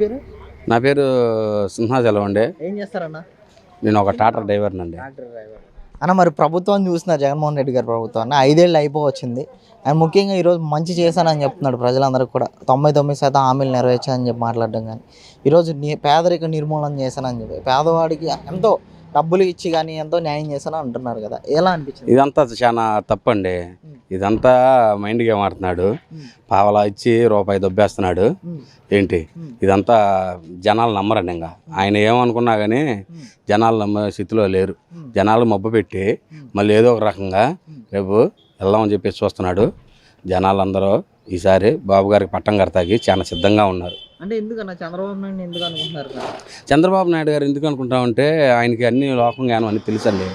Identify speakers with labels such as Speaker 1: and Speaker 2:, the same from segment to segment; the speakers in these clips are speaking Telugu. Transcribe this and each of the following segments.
Speaker 1: పేరు?
Speaker 2: నా పేరు సింహాచలం అండి.
Speaker 1: ఏం చేస్తారన్న?
Speaker 2: నేను ఒక టాటా డ్రైవర్ని అండి
Speaker 1: డ్రైవర్. అన్న మరి ప్రభుత్వం చూస్తున్నారు జగన్మోహన్ రెడ్డి గారి ప్రభుత్వం అన్న ఐదేళ్ళు అయిపోవచ్చింది. ఆయన ముఖ్యంగా ఈరోజు మంచి చేశానని చెప్తున్నాడు ప్రజలందరికీ కూడా. తొంభై తొమ్మిది శాతం హామీలు నెరవేర్చానని చెప్పి మాట్లాడడం కానీ ఈరోజు ని పేదరిక నిర్మూలన చేశానని చెప్పి పేదవాడికి ఎంతో డబ్బులు ఇచ్చి కానీ ఎంతో న్యాయం చేశానని అంటున్నారు కదా. ఎలా అనిపించింది?
Speaker 2: ఇదంతా చాలా తప్పండి. ఇదంతా మైండ్ గేమ్ ఆడుతున్నాడు. పావలా ఇచ్చి రూపాయి దొబ్బేస్తున్నాడు. ఏంటి? ఇదంతా జనాలు నమ్మరండి ఇంకా. ఆయన ఏమనుకున్నా కానీ జనాలు నమ్మే స్థితిలో లేరు. జనాలు మబ్బు పెట్టి మళ్ళీ ఏదో ఒక రకంగా. రేపు వెళ్దామని చెప్పేసి చూస్తున్నాడు. జనాలందరూ ఈసారి బాబు గారికి పట్టం కడతాకి చాలా సిద్ధంగా ఉన్నారు.
Speaker 1: అంటే ఎందుకన్నా? చంద్రబాబు నాయుడు ఎందుకు అనుకుంటున్నారు
Speaker 2: చంద్రబాబు నాయుడు గారు ఎందుకు అనుకుంటామంటే ఆయనకి అన్ని లోకం జ్ఞానం అన్ని తెలుసండి.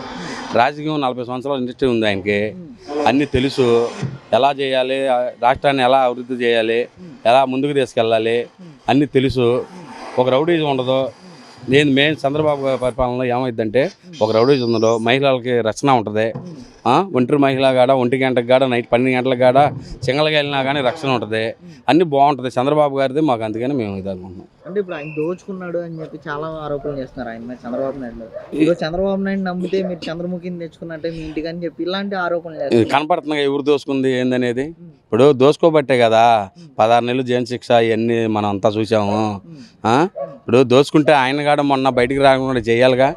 Speaker 2: రాజకీయం నలభై సంవత్సరాల ఇండస్ట్రీ ఉంది ఆయనకి. అన్నీ తెలుసు. ఎలా చేయాలి? రాష్ట్రాన్ని ఎలా అభివృద్ధి చేయాలి? ఎలా ముందుకు తీసుకెళ్ళాలి? అన్నీ తెలుసు. ఒక రౌడీజం ఉండదు. నేను మెయిన్ చంద్రబాబు గారి పరిపాలనలో ఏమైందంటే ఒక రౌడీజం ఉండదు మహిళలకి రక్షణ ఉంటుంది. ఒంటరి మహిళ కాడ ఒంటి గంటకు కాడ నైట్ పన్నెండు గంటలకు కాడ సింగల్గా వెళ్ళినా కానీ రక్షణ ఉంటుంది. అన్నీ బాగుంటుంది. చంద్రబాబు గారిది మాకు అందుకని మేము ఇది అనుకుంటున్నాం.
Speaker 1: అంటే ఇప్పుడు ఆయన దోచుకున్నాడు అని చెప్పి చాలా ఆరోపణలు చేస్తున్నారు ఆయన మీద చంద్రబాబు నాయుడు చంద్రబాబు నాయుడు నమ్మితే మీరు చంద్రముఖిని తెచ్చుకున్నట్టే మీ ఇంటికి అని చెప్పి ఇలాంటి ఆరోపణలు
Speaker 2: కనపడుతుంది ఎవరు దోసుకుంది ఏందనేది? ఇప్పుడు దోసుకోబట్టే కదా. పదహారు నెలలు జైలు శిక్ష ఇవన్నీ మనం అంతా చూసాము? ఇప్పుడు దోచుకుంటే ఆయన కాడ మొన్న బయటికి రాకుండా చేయాలిగా?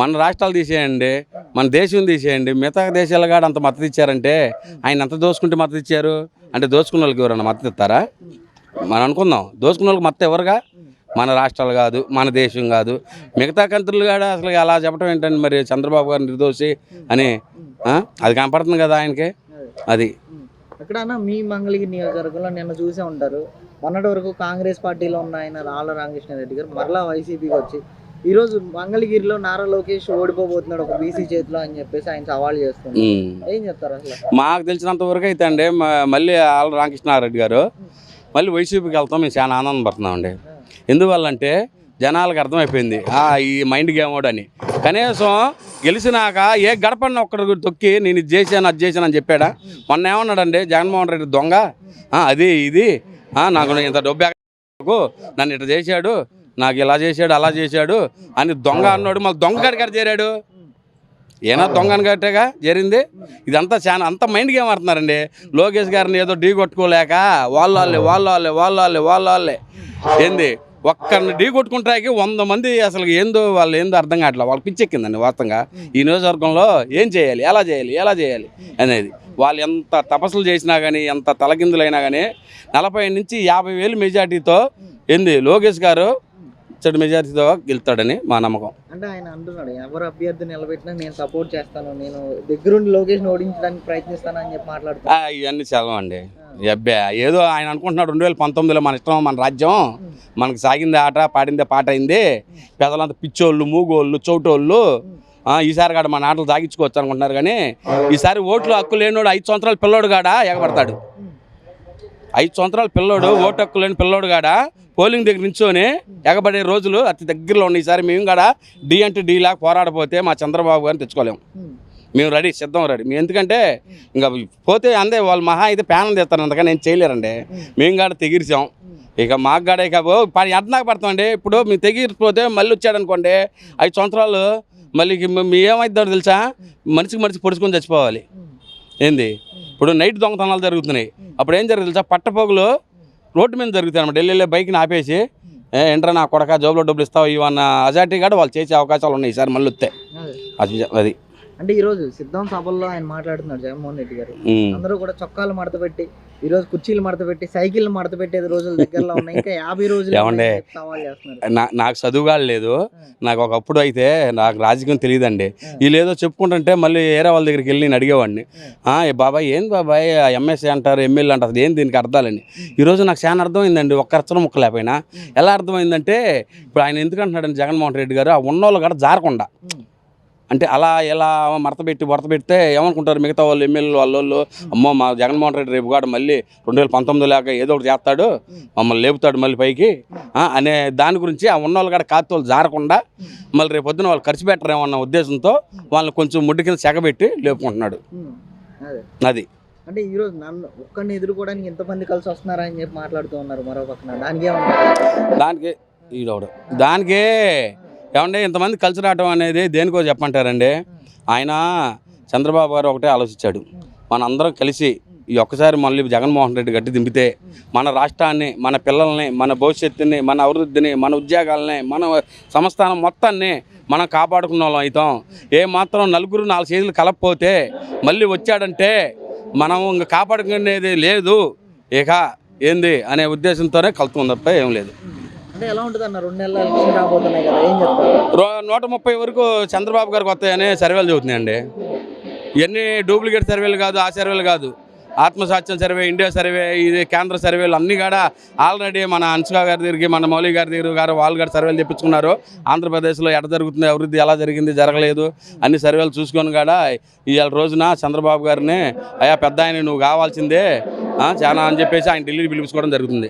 Speaker 2: మన రాష్ట్రాలు తీసేయండి మన దేశం తీసేయండి మిగతా దేశాల కాడ అంత మద్దతు ఇచ్చారంటే ఆయన ఎంత దోసుకుంటే మద్దతు ఇచ్చారు? అంటే దోచుకున్న వాళ్ళకి ఎవరన్నా మద్దతు ఇస్తారా? మనం అనుకుందాం దోసుకున్న వాళ్ళకి మద్దతు ఎవరుగా? మన రాష్ట్రాలు కాదు మన దేశం కాదు. మిగతా కంత్రులు కాడ అసలు అలా చెప్పడం ఏంటండి మరి చంద్రబాబు గారు నిర్దోషి అని? అది కనపడుతుంది కదా ఆయనకి?
Speaker 1: అది. ఎక్కడన్నా మీ మంగళగిరి నియోజకవర్గంలో నిన్న చూసే ఉంటారు మొన్నటి వరకు కాంగ్రెస్ పార్టీలో ఉన్న ఆయన రాళ్ళ రామకృష్ణారెడ్డి గారు మరలా వైసీపీకి వచ్చి ఈరోజు మంగళగిరిలో నారా లోకేష్ ఓడిపోబోతున్నాడు ఒక బీసీ చేతిలో అని చెప్పేసి ఆయన సవాల్ చేస్తున్నారు. ఏం చెప్తారు అసలు?
Speaker 2: మాకు తెలిసినంత వరకు అయితే అండి మళ్ళీ ఆళ్ళ రామకృష్ణారెడ్డి గారు మళ్ళీ వైసీపీకి వెళ్తాం మేము చాలా ఆనందపడుతున్నామండి ఎందువల్లంటే జనాలకు అర్థమైపోయింది ఆ, ఈ మైండ్ గేమ్ అని. కనీసం గెలిచినాక ఏ గడపన్న ఒక్కడు తొక్కి నేను ఇది చేశాను అది చేశాను అని చెప్పాడా? మొన్న ఏమన్నాడండి జగన్మోహన్ రెడ్డి దొంగ అది ఇది నాకు ఇంత డబ్బు నన్ను ఇట్లా చేశాడు. నాకు ఇలా చేశాడు అలా చేశాడు అని దొంగ అన్నాడు. మళ్ళీ దొంగ కాడికాడ చేరాడు. ఏనా దొంగని గట్టేగా జరిగింది ఇదంతా చాలా అంత మైండ్ గేమ్ ఆడుతున్నారండి. లోకేష్ గారిని ఏదో ఢీ కొట్టుకోలేక వాళ్ళ వాళ్ళే వాళ్ళ వాళ్ళే వాళ్ళ వాళ్ళే వాళ్ళ వాళ్ళే. ఏంది? ఒక్కరిని ఢీ కొట్టుకుంటాకి వంద మంది అసలు ఏందో వాళ్ళు ఏందో అర్థం కావట్లేదు వాళ్ళకి పిచ్చెక్కిందండి వాస్తవంగా ఈ నియోజకవర్గంలో ఏం చేయాలి? ఎలా చేయాలి? ఎలా చేయాలి? అనేది. వాళ్ళు ఎంత తపస్సులు చేసినా కానీ ఎంత తలకిందులైనా కానీ నలభై నుంచి యాభై వేలు మెజార్టీతో ఏంది? లోకేష్ గారు చెడు మెజార్టీతో గెలుతాడని మా నమ్మకం.
Speaker 1: అంటే ఆయన అంటున్నాడు ఎవరు అభ్యర్థి నిలబెట్టినా నేను సపోర్ట్ చేస్తాను. నేను దగ్గరుండి లోకేష్ ఓడించడానికి ప్రయత్నిస్తాను అని చెప్పి మాట్లాడుతాను
Speaker 2: ఇవన్నీ చదవండి. అబ్బే ఏదో ఆయన అనుకుంటున్నాడు రెండు వేల పంతొమ్మిదిలో మన ఇష్టం మన రాజ్యం. మనకు సాగింది ఆట పాడిందే పాట అయింది. పెద్దలంతా పిచ్చోళ్ళు మూగోళ్ళు చౌటోళ్ళు ఈసారి కాడ మన ఆటలు సాగించుకోవచ్చు అనుకుంటున్నారు కానీ ఈసారి ఓట్లు హక్కు లేనోడు ఐదు సంవత్సరాల పిల్లోడు కాడ? ఎగబడతాడు. ఐదు సంవత్సరాల పిల్లోడు ఓటు హక్కు లేని పిల్లోడు కాడ? పోలింగ్ దగ్గర నుంచోని ఎగబడే రోజులు అతి దగ్గరలో ఉన్నాయి. ఈసారి మేము కాడ డి అంటే డి లాగా పోరాడపోతే మా చంద్రబాబు గారిని తెచ్చుకోలేము. మేము రెడీ సిద్ధం రెడీ. మేము ఎందుకంటే ఇంకా పోతే అందే వాళ్ళు మహా అయితే ప్యానల్ తెస్తారు అందుకని నేను చేయలేరండి. మేము కాడ తెగిరిచాం. ఇక మాకు కాడ ఇక పని ఎంతనాక పడతామండి. ఇప్పుడు మేము తెగిరిపోతే మళ్ళీ వచ్చాడు అనుకోండి ఐదు సంవత్సరాలు మళ్ళీ మీ- ఏమైద్దారో తెలుసా? మనిషికి మనిషి పొడుచుకొని చచ్చిపోవాలి. ఏంది? ఇప్పుడు నైట్ దొంగతనాలు జరుగుతున్నాయి. అప్పుడు ఏం జరుగుతుంది తెలుసా? పట్టపోగులు రోడ్డు మీద జరుగుతాయి అనమాట ఢిల్లీలో బైక్ని ఆపేసి ఏ ఏంట్రా నా కొడక జోబులో డబ్బులు ఇస్తావు? ఇవన్న అజార్టీ కూడా వాళ్ళు చేసే అవకాశాలు ఉన్నాయి. ఈసారి మళ్ళీ వస్తాయి అది అది.
Speaker 1: అంటే ఈ రోజు సిద్ధం సభల్లో ఆయన మాట్లాడుతున్నాడు జగన్మోహన్ రెడ్డి గారు. అందరూ కూడా చొక్కాలు మడత పెట్టి ఈ రోజు కుర్చీలు మడత పెట్టి సైకిల్ మడత పెట్టేది రోజులు దగ్గరలో ఉన్నాయి. ఇంకా యాభై రోజులు
Speaker 2: ఏమండే? నాకు చదువుగా లేదు. నాకు ఒకప్పుడు అయితే నాకు రాజకీయం తెలియదండి. ఏదో చెప్పుకుంటుంటే మళ్ళీ వేరే వాళ్ళ దగ్గరికి వెళ్ళి నేను అడిగేవాడిని. "ఆ, ఏ బాబాయ్ ఏంది బాబాయ్ ఎంఎస్సీ అంటారు ఎమ్మెల్యే అంటారు ఏం దీనికి అర్థాలండి? ఈరోజు నాకు చాలా అర్థమైందండి ఒక్క అక్షరం ముక్క లేకపోయినా. ఎలా అర్థమైందంటే ఇప్పుడు ఆయన ఎందుకు అంటున్నాడండి జగన్మోహన్ రెడ్డి గారు? ఆ ఉన్నోళ్ళు కూడా జారకుండా. అంటే అలా ఎలా మడత పెట్టి వరత పెడితే ఏమనుకుంటారు మిగతా వాళ్ళు ఎమ్మెల్యేలు వాళ్ళోళ్ళు? అమ్మో మా జగన్మోహన్ రెడ్డి రేపు కూడా మళ్ళీ రెండు వేల పంతొమ్మిది లేక ఏదో ఒకటి చేస్తాడు మమ్మల్ని లేపుతాడు మళ్ళీ పైకి అనే దాని గురించి ఆ ఉన్నోళ్ళు కూడా కాత్తోళ్ళు జారకుండా మళ్ళీ రేపు పొద్దున వాళ్ళు ఖర్చు పెట్టరేమన్న ఉద్దేశంతో వాళ్ళని కొంచెం ముడ్డు కింద సెగబెట్టి లేపుకుంటున్నాడు.
Speaker 1: అదే. అంటే ఈ రోజు నన్ను ఒక్కడిని ఎదుర్కోవడానికి ఎంతమంది కలిసి వస్తున్నారా అని చెప్పి మాట్లాడుతూ ఉన్నారు మరో పక్కన. దానికి
Speaker 2: దానికి ఈడవడు దానికి ఏమంటే ఇంతమంది కలిసి రావటం అనేది దేనికో చెప్పంటారండి? ఆయన చంద్రబాబు గారు ఒకటే ఆలోచించాడు. మనందరం కలిసి ఈ ఒక్కసారి మళ్ళీ జగన్మోహన్ రెడ్డి గట్టి దింపితే మన రాష్ట్రాన్ని మన పిల్లల్ని మన భవిష్యత్తుని మన అభివృద్ధిని మన ఉద్యోగాలని మన సంస్థానం మొత్తాన్ని మనం కాపాడుకున్న వాళ్ళం అవుతాం. ఏ మాత్రం నలుగురు నాలుగు చేతులు కలపపోతే మళ్ళీ వచ్చాడంటే మనం ఇంకా కాపాడుకునేది లేదు. ఇక ఏంది? అనే ఉద్దేశంతోనే కలుతుంది తప్ప ఏం లేదు.
Speaker 1: అంటే ఎలా ఉంటుంది అన్న రెండు నెలల ఎలక్షన్ రాబోతున్నాయి కదా ఏం చెప్తారు?
Speaker 2: నూట ముప్పై వరకు చంద్రబాబు గారికి వస్తాయని సర్వేలు చదువుతున్నాయండి ఇవన్నీ డూప్లికేట్ సర్వేలు కాదు ఆ సర్వేలు కాదు. ఆత్మసాక్ష్యం సర్వే ఇండియా సర్వే ఇది కేంద్ర సర్వేలు అన్నీ కూడా ఆల్రెడీ మన హన్సుగా గారి దగ్గరికి మన మౌలి గారి దగ్గర గారు వాళ్ళు గారు సర్వేలు తెప్పించుకున్నారు. ఆంధ్రప్రదేశ్లో ఎట జరుగుతుంది అభివృద్ధి ఎలా జరిగింది జరగలేదు అన్ని సర్వేలు చూసుకొని కూడా ఇవాళ రోజున చంద్రబాబు గారిని అయ్యా పెద్ద ఆయన నువ్వు కావాల్సిందే చాలా అని చెప్పేసి ఆయన ఢిల్లీ పిలిపించుకోవడం జరుగుతుంది.